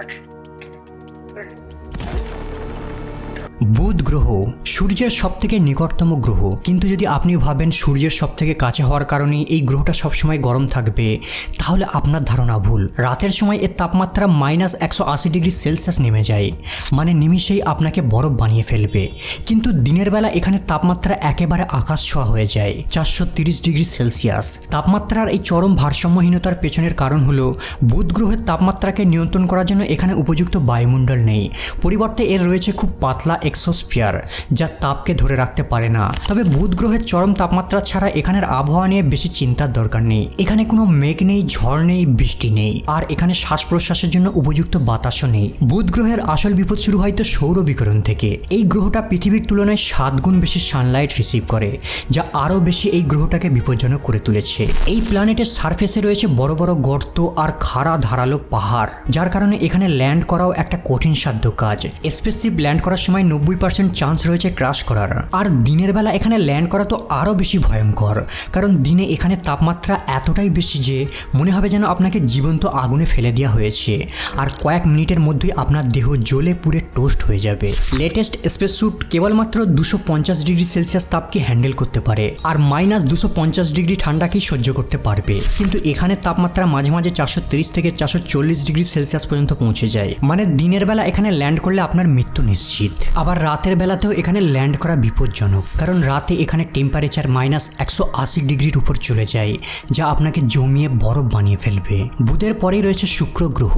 Okay. Okay. বুধ গ্রহ সূর্যের সব থেকে নিকটতম গ্রহ। কিন্তু যদি আপনি ভাবেন সূর্যের সব থেকে কাছে হওয়ার কারণে এই গ্রহটা সবসময় গরম থাকবে, তাহলে আপনার ধারণা ভুল। রাতের সময় এর তাপমাত্রা মাইনাস একশো আশি ডিগ্রি সেলসিয়াস নেমে যায় মানে নিমিষেই আপনাকে বরফ বানিয়ে ফেলবে। কিন্তু দিনের বেলা এখানে তাপমাত্রা একেবারে আকাশ ছোঁয়া হয়ে যায়, চারশো তিরিশ ডিগ্রি সেলসিয়াস। তাপমাত্রার এই চরম ভারসাম্যহীনতার পেছনের কারণ হলো, বুধ গ্রহের তাপমাত্রাকে নিয়ন্ত্রণ করার জন্য এখানে উপযুক্ত বায়ুমণ্ডল নেই। পরিবর্তে এর রয়েছে খুব পাতলা এক্সোস্ফিয়ার যা তাপকে ধরে রাখতে পারে না। তবে বুধ গ্রহের চরম তাপমাত্রা ছাড়া এখানের আবহাওয়া নিয়ে বেশি চিন্তার দরকার নেই। এখানে কোনো মেঘ নেই, ঝড় নেই, বৃষ্টি নেই। আর এখানে শ্বাস প্রশ্বাসের জন্য উপযুক্ত বাতাসও নেই। বুধ গ্রহের আসল বিপদ শুরু হয়তো সৌর বিকিরণ থেকে। এই গ্রহটা পৃথিবীর তুলনায় সাত গুণ বেশি সানলাইট রিসিভ করে, যা আরও বেশি এই গ্রহটাকে বিপজ্জনক করে তুলেছে। এই প্ল্যানেটের সারফেসে রয়েছে বড় বড় গর্ত আর খাড়া ধারালো পাহাড়, যার কারণে এখানে ল্যান্ড করাও একটা কঠিন সাধ্য কাজ। স্পেসশিপ ল্যান্ড করার সময় নব্বই পার্সেন্ট চান্স রয়েছে ক্রাশ করার। আর দিনের বেলা এখানে ল্যান্ড করা তো আরও বেশি ভয়ঙ্কর। কারণ দিনে এখানে তাপমাত্রা এতটাই বেশি যে মনে হবে যেন আপনাকে জীবন্ত আগুনে ফেলে দেওয়া হয়েছে। আর কয়েক মিনিটের মধ্যেই আপনার দেহ জ্বলে পুড়ে টোস্ট হয়ে যাবে। লেটেস্ট স্পেস স্যুট কেবলমাত্র দুশো পঞ্চাশ ডিগ্রি সেলসিয়াস তাপকে হ্যান্ডেল করতে পারে। আর মাইনাস দুশো পঞ্চাশ ডিগ্রি ঠান্ডাকেই সহ্য করতে পারবে। কিন্তু এখানে তাপমাত্রা মাঝে মাঝে চারশো তিরিশ থেকে চারশো চল্লিশ ডিগ্রি সেলসিয়াস পর্যন্ত পৌঁছে যায়। মানে দিনের বেলা এখানে ল্যান্ড করলে আপনার মৃত্যু নিশ্চিত। আবার রাতের বেলাতেও এখানে ল্যান্ড করা বিপজ্জনক, কারণ রাতে এখানে টেম্পারেচার মাইনাস একশো আশি ডিগ্রির উপর চলে যায়, যা আপনাকে জমিয়ে বরফ বানিয়ে ফেলবে। বুধের পরেই রয়েছে শুক্র গ্রহ,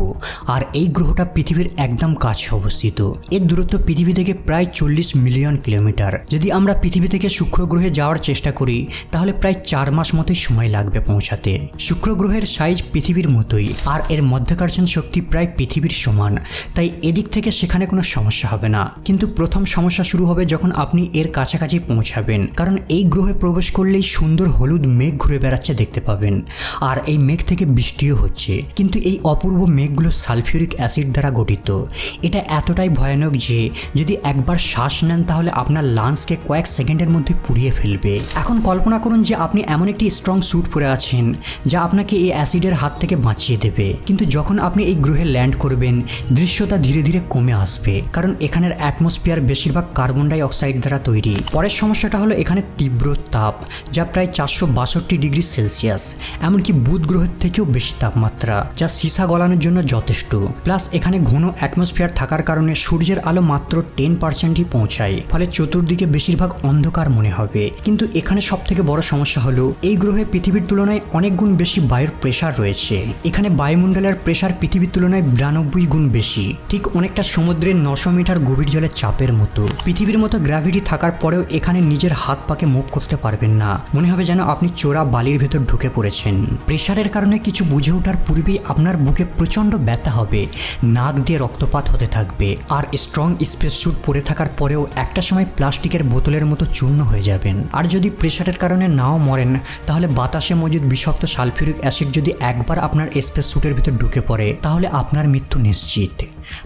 আর এই গ্রহটা পৃথিবীর একদম কাছে অবস্থিত। এর দূরত্ব পৃথিবী থেকে প্রায় চল্লিশ মিলিয়ন কিলোমিটার। যদি আমরা পৃথিবী থেকে শুক্র গ্রহে যাওয়ার চেষ্টা করি, তাহলে প্রায় চার মাস মতোই সময় লাগবে পৌঁছাতে। শুক্র গ্রহের সাইজ পৃথিবীর মতোই, আর এর মধ্যাকর্ষণ শক্তি প্রায় পৃথিবীর সমান, তাই এদিক থেকে সেখানে কোনো সমস্যা হবে না। কিন্তু প্রথম সমস্যা শুরু হবে যখন আপনি এর কাছাকাছি পৌঁছাবেন। কারণ এই গ্রহে প্রবেশ করলেই সুন্দর হলুদ মেঘ ঘুরে বেড়াচ্ছে দেখতে পাবেন। আর এই মেঘ থেকে বৃষ্টিও হচ্ছে। কিন্তু এই অপূর্ব মেঘগুলো সালফিউরিক অ্যাসিড দ্বারা গঠিত। এটা এতটাই ভয়ানক যে, যদি একবার শ্বাস নেন তাহলে আপনার লাংসকে কয়েক সেকেন্ডের মধ্যে পুড়িয়ে ফেলবে। এখন কল্পনা করুন যে আপনি এমন একটি স্ট্রং স্যুট পরে আছেন, যা আপনাকে এই অ্যাসিডের হাত থেকে বাঁচিয়ে দেবে। কিন্তু যখন আপনি এই গ্রহে ল্যান্ড করবেন দৃশ্যটা ধীরে ধীরে কমে আসবে। কারণ এখানের অ্যাটমসফিয়ার বেশিরভাগ কার্বন ডাই অক্সাইড দ্বারা তৈরি। পরের সমস্যাটা হলো এখানে তীব্র তাপ, যা প্রায় চারশো বাষট্টি ডিগ্রি সেলসিয়াস, এমনকি বুধ গ্রহের থেকেও বেশি তাপমাত্রা, যা সীসা গলানোর জন্য যথেষ্ট। প্লাস এখানে ঘন অ্যাটমসফিয়ার থাকার কারণে সূর্যের আলো মাত্র টেন পার্সেন্টই পৌঁছায়, ফলে চতুর্দিকে বেশিরভাগ অন্ধকার মনে হবে। কিন্তু এখানে সব থেকে বড় সমস্যা হলো, এই গ্রহে পৃথিবীর তুলনায় অনেক গুণ বেশি বায়ুর প্রেশার রয়েছে। এখানে বায়ুমণ্ডলের প্রেশার পৃথিবীর তুলনায় বিরানব্বই গুণ বেশি, ঠিক অনেকটা সমুদ্রের নশো মিটার গভীর জলের চাপের মতো। পৃথিবীর মতো গ্র্যাভিটি থাকার পরেও এখানে নিজের হাত পাকে মুভ করতে পারবেন না। মনে হবে যেন আপনি চোরা বালির ভেতর ঢুকে পড়েছেন। প্রেশারের কারণে কিছু বুঝে ওঠার পূর্বেই আপনার বুকে প্রচণ্ড ব্যথা হবে। নাক দিয়ে রক্তপাত হতে থাকবে। আর স্ট্রং স্পেস স্যুট পরে থাকার পরেও একটা সময় প্লাস্টিকের বোতলের মতো চূর্ণ হয়ে যাবেন। আর যদি প্রেশারের কারণে নাও মরেন, তাহলে বাতাসে মজুদ বিষাক্ত সালফিউরিক অ্যাসিড যদি একবার আপনার স্পেস স্যুটের ভিতর ঢুকে পড়ে, তাহলে আপনার মৃত্যু নিশ্চিত।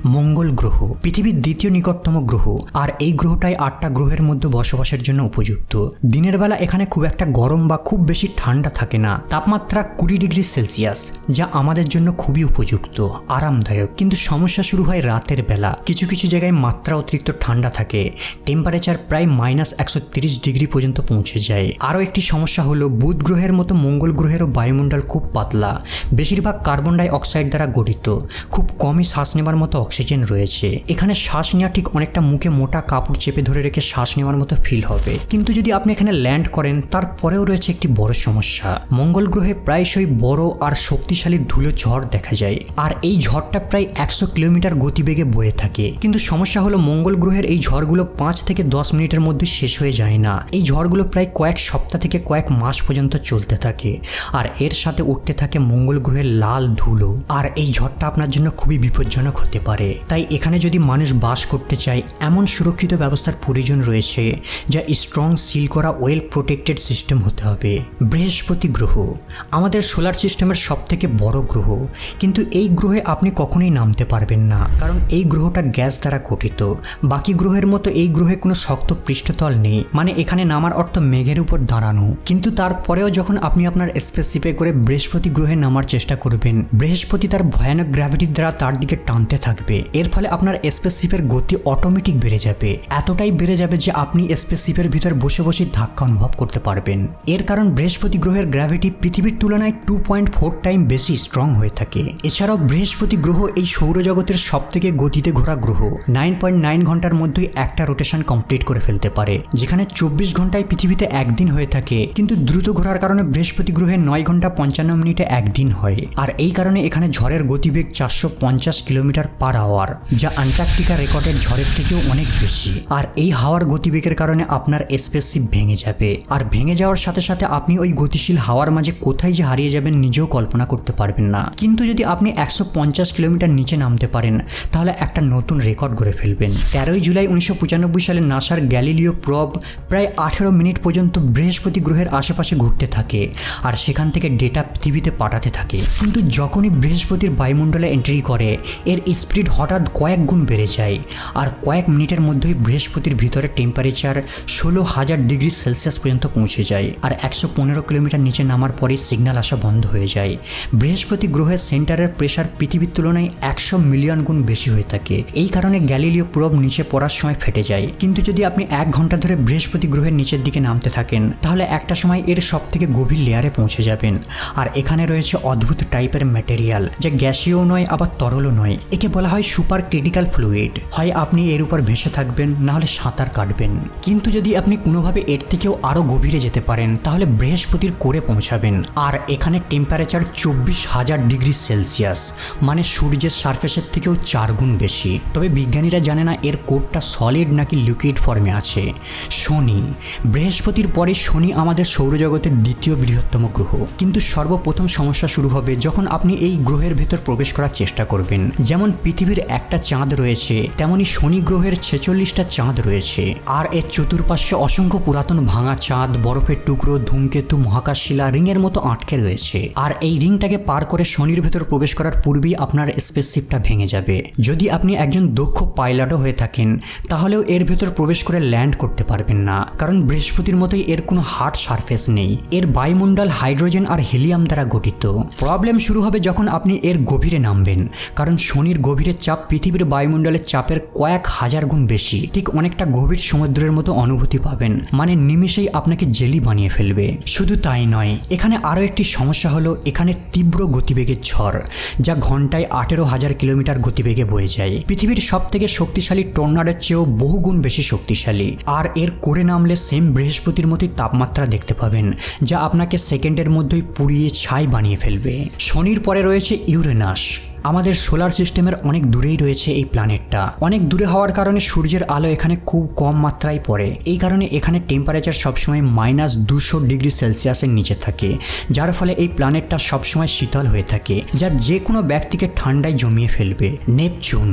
মঙ্গল গ্রহ, পৃথিবীর দ্বিতীয় নিকটতম গ্রহ, আর এই গ্রহটাই আটটা গ্রহের মধ্যে বসবাসের জন্য উপযুক্ত। দিনের বেলা এখানে খুব একটা গরম বা খুব বেশি ঠান্ডা থাকে না। তাপমাত্রা কুড়ি ডিগ্রি সেলসিয়াস, যা আমাদের জন্য খুবই উপযুক্ত, আরামদায়ক। কিন্তু সমস্যা শুরু হয় রাতের বেলা। কিছু কিছু জায়গায় মাত্রা অতিরিক্ত ঠান্ডা থাকে। টেম্পারেচার প্রায় মাইনাস একশো ডিগ্রি পর্যন্ত পৌঁছে যায়। আরও একটি সমস্যা হলো, বুধ গ্রহের মতো মঙ্গল গ্রহেরও বায়ুমণ্ডল খুব পাতলা। বেশিরভাগ কার্বন ডাই অক্সাইড দ্বারা গঠিত। খুব কমই শ্বাস নেবার মতো অক্সিজেন রয়েছে। এখানে শ্বাস নেওয়া ঠিক অনেকটা মুখে মোটা কাপড় চেপে ধরে রেখে শ্বাস নেওয়ার মতো ফিল হবে। কিন্তু যদি আপনি এখানে ল্যান্ড করেন, তারপরেও রয়েছে একটি বড় সমস্যা। মঙ্গল গ্রহে প্রায়শই বড় আর শক্তিশালী ধুলো ঝড় দেখা যায়। আর এই ঝড়টা প্রায় একশো কিলোমিটার গতিবেগে বয়ে থাকে। কিন্তু সমস্যা হলো মঙ্গল গ্রহের এই ঝড়গুলো পাঁচ থেকে দশ মিনিটের মধ্যে শেষ হয়ে যায় না। এই ঝড়গুলো প্রায় কয়েক সপ্তাহ থেকে কয়েক মাস পর্যন্ত চলতে থাকে। আর এর সাথে উঠতে থাকে মঙ্গল গ্রহের লাল ধুলো। আর এই ঝড়টা আপনার জন্য খুবই বিপজ্জনক হতে হতে পারে। তাই এখানে যদি মানুষ বাস করতে চায়, এমন সুরক্ষিত ব্যবস্থার প্রয়োজন রয়েছে যা স্ট্রং সিল করা ওয়েল প্রোটেক্টেড সিস্টেম হতে হবে। বৃহস্পতি গ্রহ। আমাদের সোলার সিস্টেমের সব থেকে বড় গ্রহ। কিন্তু এই গ্রহে আপনি কখনোই নামতে পারবেন না। কারণ এই গ্রহটা গ্যাস দ্বারা গঠিত। বাকি গ্রহের মতো এই গ্রহে কোনো শক্ত পৃষ্ঠতল নেই। মানে এখানে নামার অর্থ মেঘের উপর দাঁড়ানো। কিন্তু তারপরেও যখন আপনি আপনার স্পেসিফে করে বৃহস্পতি গ্রহে নামার চেষ্টা করবেন, বৃহস্পতি তার ভয়ানক গ্র্যাভিটির দ্বারা তার দিকে টানতে থাকবে। এর ফলে আপনার স্পেসশিপের গতি অটোমেটিক বেড়ে যাবে। এতটাই বেড়ে যাবে যে আপনি স্পেসশিপের ভিতর বসে বসে ধাক্কা অনুভব করতে পারবেন। এর কারণ বৃহস্পতি গ্রহের গ্র্যাভিটি পৃথিবীর তুলনায় টু পয়েন্ট ফোর টাইম বেশি স্ট্রং হয়ে থাকে। এছাড়াও বৃহস্পতি গ্রহ এই সৌরজগতের সব থেকে গতিতে ঘোরা গ্রহ। নাইন পয়েন্ট নাইন ঘণ্টার মধ্যেই একটা রোটেশন কমপ্লিট করে ফেলতে পারে, যেখানে চব্বিশ ঘন্টায় পৃথিবীতে একদিন হয়ে থাকে, কিন্তু দ্রুত ঘোরার কারণে বৃহস্পতি গ্রহে নয় ঘণ্টা পঞ্চান্ন মিনিটে একদিন হয়। আর এই কারণে এখানে ঝড়ের গতিবেগ চারশো পঞ্চাশ কিলোমিটার পার আওয়ার যা আন্টার্কটিকা রেকর্ডের ঝড়ের থেকেও অনেক বেশি। আর এই হাওয়ার গতিবেগের কারণে আপনার স্পেসশিপ ভেঙে যাবে। আর ভেঙে যাওয়ার সাথে সাথে আপনি ওই গতিশীল হাওয়ার মাঝে কোথায় যে হারিয়ে যাবেন নিজেও কল্পনা করতে পারবেন না। কিন্তু যদি আপনি একশো পঞ্চাশ কিলোমিটার নিচে নামতে পারেন, তাহলে একটা নতুন রেকর্ড গড়ে ফেলবেন। তেরোই জুলাই উনিশশো পঁচানব্বই সালে নাসার গ্যালিলিও প্রব প্রায় আঠেরো মিনিট পর্যন্ত বৃহস্পতি গ্রহের আশেপাশে ঘুরতে থাকে, আর সেখান থেকে ডেটা পৃথিবীতে পাঠাতে থাকে। কিন্তু যখনই বৃহস্পতির বায়ুমণ্ডলে এন্ট্রি করে, এর স্পিড হঠাৎ কয়েক গুণ বেড়ে যায় আর কয়েক মিনিটের মধ্যেই বৃহস্পতির ভিতরে টেম্পারেচার ষোলো হাজার ডিগ্রি সেলসিয়াস পর্যন্ত পৌঁছে যায় আর একশো পনেরো কিলোমিটার নিচে নামার পরেই সিগন্যাল আসা বন্ধ হয়ে যায়। বৃহস্পতি গ্রহের সেন্টারের প্রেশার পৃথিবীর তুলনায় একশো মিলিয়ন গুণ বেশি হয়ে থাকে। এই কারণে গ্যালিলিও প্রব নিচে পড়ার সময় ফেটে যায়। কিন্তু যদি আপনি এক ঘণ্টা ধরে বৃহস্পতি গ্রহের নিচের দিকে নামতে থাকেন, তাহলে একটা সময় এর সব থেকে গভীর লেয়ারে পৌঁছে যাবেন। আর এখানে রয়েছে অদ্ভুত টাইপের ম্যাটেরিয়াল যা গ্যাসীয় নয়, আবার তরলও নয়। একে বলা হয় সুপার ক্রিটিক্যাল ফ্লুইড। হয় আপনি এর উপর ভেসে থাকবেন, না হলে সাঁতার কাটবেন। কিন্তু যদি আপনি কোনোভাবে এর থেকেও আরও গভীরে যেতে পারেন, তাহলে বৃহস্পতির কোরে পৌঁছাবেন। আর এখানে টেম্পারেচার চব্বিশ হাজার ডিগ্রি সেলসিয়াস মানে সূর্যের সারফেসের থেকেও চার গুণ বেশি। তবে বিজ্ঞানীরা জানে না এর কোডটা সলিড নাকি লিকুইড ফর্মে আছে। শনি, বৃহস্পতির পরে শনি আমাদের সৌরজগতের দ্বিতীয় বৃহত্তম গ্রহ। কিন্তু সর্বপ্রথম সমস্যা শুরু হবে যখন আপনি এই গ্রহের ভেতর প্রবেশ করার চেষ্টা করবেন। যেমন পৃথিবীর একটা চাঁদ রয়েছে, তেমনি শনি গ্রহের ছেচল্লিশটা চাঁদ রয়েছে। আর এর চতুর্পাশে অসংখ্য পুরাতন ভাঙা চাঁদ, বরফের টুকরো, ধূমকেতু মহাকাশ শিলা রিংয়ের মতো আটকে রয়েছে। আর এই রিংটাকে পার করে শনির ভেতর প্রবেশ করার পূর্বেই আপনার স্পেসশিপটা ভেঙে যাবে। যদি আপনি একজন দক্ষ পাইলটও হয়ে থাকেন, তাহলেও এর ভেতর প্রবেশ করে ল্যান্ড করতে পারবেন না। কারণ বৃহস্পতির মতোই এর কোনো হার্ড সারফেস নেই। এর বায়ুমণ্ডল হাইড্রোজেন আর হিলিয়াম দ্বারা গঠিত। প্রবলেম শুরু হবে যখন আপনি এর গভীরে নামবেন, কারণ শনির গভীরের চাপ পৃথিবীর বায়ুমণ্ডলের চাপের কয়েক হাজার গুণ বেশি। ঠিক অনেকটা গভীর সমুদ্রের মতো অনুভূতি পাবেন। মানে নিমিষেই আপনাকে জেলি বানিয়ে ফেলবে। শুধু তাই নয়, এখানে আরও একটি সমস্যা হলো এখানে তীব্র গতিবেগের ঝড়, যা ঘন্টায় আঠেরো হাজার কিলোমিটার গতিবেগে বয়ে যায়। পৃথিবীর সব থেকে শক্তিশালী টর্নাডোর চেয়েও বহুগুণ বেশি শক্তিশালী। আর এর করে নামলে সেম বৃহস্পতির মতোই তাপমাত্রা দেখতে পাবেন, যা আপনাকে সেকেন্ডের মধ্যেই পুড়িয়ে ছাই বানিয়ে ফেলবে। শনির পরে রয়েছে ইউরেনাস। আমাদের সোলার সিস্টেমের অনেক দূরেই রয়েছে এই প্ল্যানেটটা। অনেক দূরে হওয়ার কারণে সূর্যের আলো এখানে খুব কম মাত্রায় পড়ে। এই কারণে এখানে টেম্পারেচার সবসময় মাইনাস দুশো ডিগ্রি সেলসিয়াসের নিচে থাকে, যার ফলে এই প্ল্যানেটটা সবসময় শীতল হয়ে থাকে, যা যে কোনো ব্যক্তিকে ঠান্ডায় জমিয়ে ফেলবে। নেপচুন,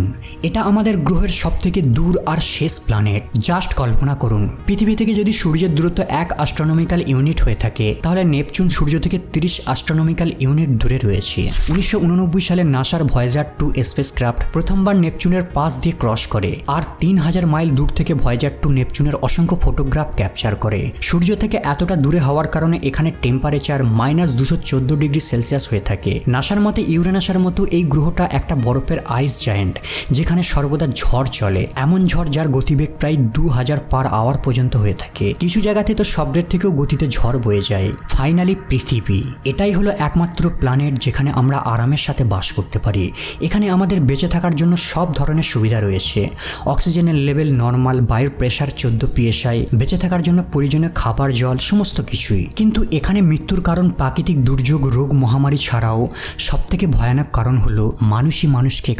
এটা আমাদের গ্রহের সব থেকে দূর আর শেষ প্ল্যানেট জাস্ট কল্পনা করুন, পৃথিবী থেকে যদি সূর্যের দূরত্ব এক অ্যাস্ট্রোনমিক্যাল ইউনিট হয়ে থাকে, তাহলে নেপচুন সূর্য থেকে তিরিশ অ্যাস্ট্রোনমিক্যাল ইউনিট দূরে রয়েছে। উনিশশো উননব্বই সালে নাসার ভয়েজার টু স্পেস স্পেসক্রাফট প্রথমবার নেপচুনের পাশ দিয়ে ক্রস করে, আর তিন হাজার মাইল দূর থেকে ভয়েজার টু নেপচুনের অসংখ্য ফটোগ্রাফ ক্যাপচার করে। সূর্য থেকে এতটা দূরে হওয়ার কারণে এখানে টেম্পারেচার মাইনাস দুশো চোদ্দ ডিগ্রি সেলসিয়াস হয়ে থাকে। নাসার মতে, ইউরেনাসার মতো এই গ্রহটা একটা বরফের আইস জায়েন্ট, যেখানে সর্বদা ঝড় চলে, এমন ঝড় যার গতিবেগ প্রায় দু হাজার পার আওয়ার পর্যন্ত হয়ে থাকে। কিছু জায়গাতে তো শব্দের থেকেও গতিতে ঝড় বয়ে যায়। ফাইনালি পৃথিবী। এটাই হলো একমাত্র প্ল্যানেট যেখানে আমরা আরামের সাথে বাস করতে পারি এখানে আমাদের বেঁচে থাকার জন্য সব ধরনের সুবিধা রয়েছে। অক্সিজেনের লেভেল নর্মাল, বায়ুর প্রেশার চোদ্দ পিএসআই, বেঁচে থাকার জন্য প্রয়োজনীয় খাবার, জল, সমস্ত কিছুই। কিন্তু এখানে মৃত্যুর কারণ প্রাকৃতিক দুর্যোগ, রোগ মহামারী ছাড়াও সবথেকে ভয়ানক কারণ হলো মানুষই মানুষকে